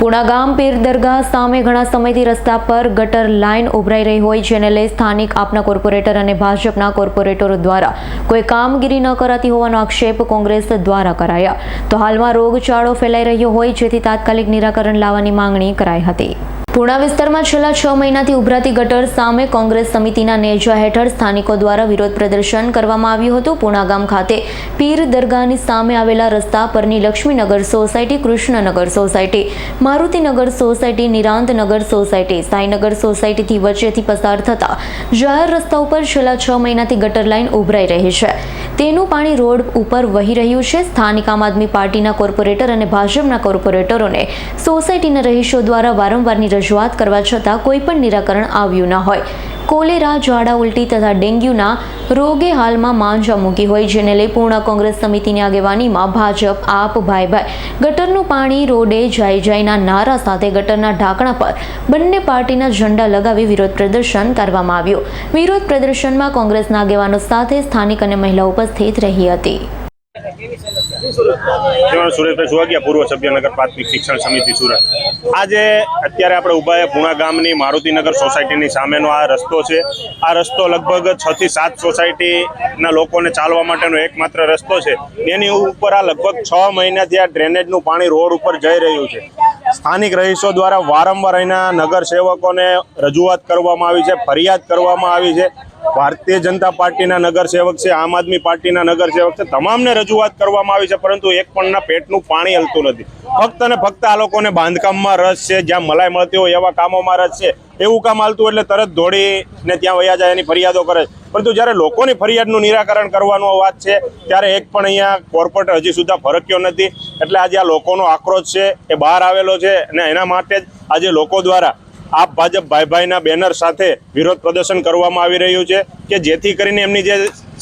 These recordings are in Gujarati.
પુણા ગામ પીર દરગાહ સામે ઘણા સમયથી રસ્તા પર ગટર લાઇન ઉભરાઈ રહી હોય જેને લઈ સ્થાનિક આપના કોર્પોરેટર અને ભાજપના કોર્પોરેટરો દ્વારા કોઈ કામગીરી ન કરાતી હોવાનો આક્ષેપ કોંગ્રેસ દ્વારા કરાયા. તો હાલમાં રોગચાળો ફેલાઈ રહ્યો હોય જેથી તાત્કાલિક નિરાકરણ લાવવાની માંગણી કરાઈ હતી. પુણા વિસ્તારમાં છેલ્લા છ મહિનાથી ઉભરાતી ગટર સામે કોંગ્રેસ સમિતિના નેજા હેઠળ સ્થાનિકો દ્વારા વિરોધ પ્રદર્શન કરવામાં આવ્યું હતું. પુણા ગામ ખાતે પીર દરગાહની સામે આવેલા રસ્તા પરની Laxminagar society, Krishnanagar society, Marutinagar society, Nirantnagar society, Sainagar સોસાયટીથી વચ્ચેથી પસાર થતા જાહેર રસ્તા ઉપર છેલ્લા છ મહિનાથી ગટર લાઇન ઉભરાઈ રહી છે. તેનું પાણી રોડ ઉપર વહી રહ્યું છે. સ્થાનિક આમ આદમી પાર્ટીના કોર્પોરેટર અને ભાજપના કોર્પોરેટરોને સોસાયટીના રહીશો દ્વારા વારંવારની રજૂઆત કરવા છતાં કોઈ પણ નિરાકરણ આવ્યું ન હોય. કોલેરા ઝાડા ઉલટી તથા ડેન્ગ્યુના રોગે હાલમાં માંજા મૂકી હોય, જેને લઈ પૂર્ણ કોંગ્રેસ સમિતિની આગેવાનીમાં ભાજપ આપ ભાઈ ભાઈ. ગટરનું પાણી રોડે જાય જાયના નારા સાથે ગટરના ઢાંકણા પર બંને પાર્ટીના ઝંડા લગાવી વિરોધ પ્રદર્શન કરવામાં આવ્યું. વિરોધ પ્રદર્શનમાં કોંગ્રેસના આગેવાનો સાથે સ્થાનિક અને મહિલા ઉપસ્થિત રહી હતી. સુરેશભાઈ સુવાગિયા પૂર્વ સભ્યનગર પ્રાથમિક શિક્ષણ સમિતિ સુરત. આજે અત્યારે આપણે ઊભા પુણા ગામની મારુતિનગર સોસાયટીની સામેનો આ રસ્તો છે. આ રસ્તો લગભગ છ થી સાત સોસાયટીના લોકોને ચાલવા માટેનો એકમાત્ર રસ્તો છે. એની ઉપર આ લગભગ છ મહિનાથી આ ડ્રેનેજનું પાણી રોડ ઉપર જઈ રહ્યું છે. સ્થાનિક રહીશો દ્વારા વારંવાર અહીંના નગર સેવકોને રજૂઆત કરવામાં આવી છે, ફરિયાદ કરવામાં આવી છે. ભારતીય જનતા પાર્ટીના નગરસેવક છે, આમ આદમી પાર્ટીના નગરસેવક છે, તમામને રજૂઆત કરવામાં આવી છે, પરંતુ એક પણના પેટનું પાણી હલતું નથી. ફક્ત ને ફક્ત આ લોકોને બાંધકામમાં રસ છે, જ્યાં મલાઈ મળતી હોય એવા કામોમાં રસ છે. એવું કામ હાલતું એટલે તરત દોડીને ત્યાં વયા જાય એની ફરિયાદો કરે પરંતુ જ્યારે લોકોની ફરિયાદનું નિરાકરણ કરવાનો વાત છે, ત્યારે એક પણ અહીંયા કોર્પોરેટર હજી સુધા ફરક્યો નથી. એટલે આજે આ લોકોનો આક્રોશ છે, એ બહાર આવેલો છે અને એના માટે જ આજે લોકો દ્વારા આપ ભાજપ ભાઈ ભાઈના બેનર સાથે વિરોધ પ્રદર્શન કરવામાં આવી રહ્યું છે કે જેથી કરીને એમની જે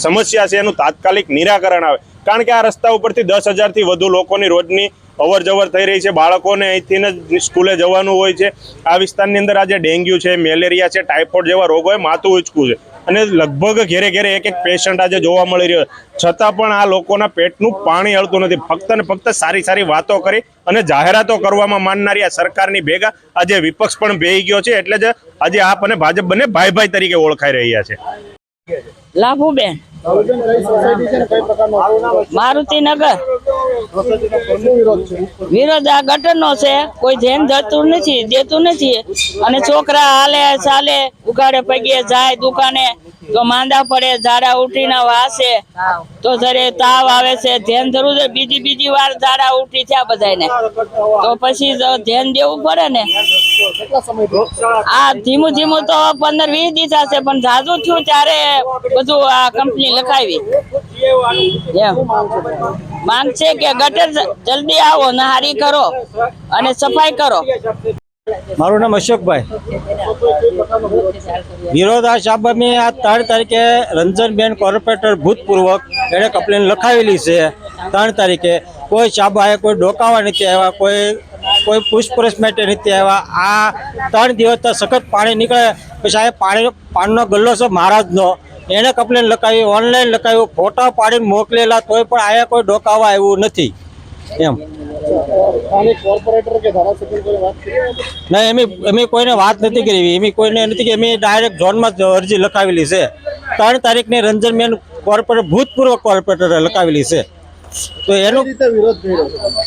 સમસ્યા છે એનું તાત્કાલિક નિરાકરણ આવે. કારણ કે આ રસ્તા ઉપરથી દસ હજારથી વધુ લોકોની રોજની અવર જવર થઈ રહી છે. બાળકોને અહીંથી જ સ્કૂલે જવાનું હોય છે. આ વિસ્તારની અંદર આજે ડેન્ગ્યુ છે, મેલેરિયા છે, ટાઇફોઇડ જેવા રોગોએ માથું ઉચકું છે. અને લગભગ ઘેરે ઘેરે એક એક પેશન્ટ આજે જોવા મળી રહ્યો છતાં પણ આ લોકોના પેટનું પાણી હળતું નથી. ફક્ત ને ફક્ત સારી સારી વાતો કરી અને જાહેરાતો કરવામાં માનનારી આ સરકારની ભેગા આજે વિપક્ષ પણ ભેઈ ગયો છે. એટલે જ આજે આપ અને ભાજપ બંને ભાઈ ભાઈ તરીકે ઓળખાઈ રહ્યા છે. લાભુબેન મારુતિનગર. વિરોધ આ ગટરનો છે. કોઈ ધ્યાન ધરતું નથી, દેતું નથી. અને છોકરા હાલે, ચાલે, ઉગાડે પગે જાય દુકાને, તો માંદા પડે, ઝાડા ઉઠીને વાસે. તો જયારે તાવ આવે છે, ધ્યાન ધરવું છે. બીજી બીજી વાર ઝાડા ઉઠી થયા બધાને તો પછી ધ્યાન દેવું પડે ને. આ ધીમું ધીમું તો પંદર વીસ દિવસ હશે પણ જાજુ થયું ત્યારે બધું આ કંપની લખાવી. માંગ છે કે ગટર જલ્દી આવો નહારી કરો અને સફાઈ કરો. મારું નામ અશોકભાઈ. વિરોધ આ સાબમે આ ત્રણ તારીખે રંજનબેન કોર્પોરેટર ભૂતપૂર્વક એણે કમ્પ્લેન લખાવેલી છે ત્રણ તારીખે. કોઈ સાબાએ કોઈ ડોકાવા નથી આવ્યા કોઈ કોઈ પૂછપરછ માટે નથી આવ્યા. આ ત્રણ દિવસ તો સખત પાણી નીકળે. પછી સાહેબ પાણી, પાણીનો ગલ્લો છે મહારાજનો. એણે કમ્પ્લેન લખાવી, ઓનલાઈન લખાવ્યું ફોટા પાડીને મોકલેલા તોય પણ આયા કોઈ ડોકાવા આવ્યું નથી. એમ. ના, એમ એમ કોઈને વાત નથી કરી. એમ કોઈને નથી કે એમ ડાયરેક્ટ ઝોનમાં જ અરજી લખાવેલી છે. ત્રણ તારીખની રંજનબેન કોર્પોરેટર ભૂતપૂર્વ કોર્પોરેટરે લખાવેલી છે. તો એનું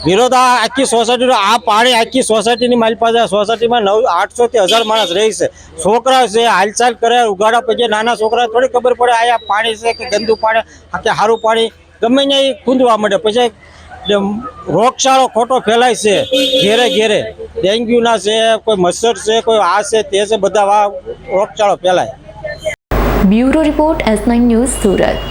વિરોધ આ આખી સોસાયટીનો આ પાણી આખી સોસાયટીની મારી પાસે આ સોસાયટીમાં નવ આઠસો થી હજાર માણસ રહે છે. છોકરા છે હાલચાલ કરે ઉગાડા પછી નાના છોકરા થોડી ખબર પડે આ પાણી છે કે ગંદુ પાણી કે સારું પાણી. ગમે ત્યાં ખૂંદવા માંડે. પછી રોગચાળો ખોટો ફેલાય છે ઘેરે ઘેરે. ડેન્ગ્યુના છે કોઈ મચ્છર છે કોઈ આ છે તે છે બધા આ રોગચાળો ફેલાય. Bureau report S nine news Surat.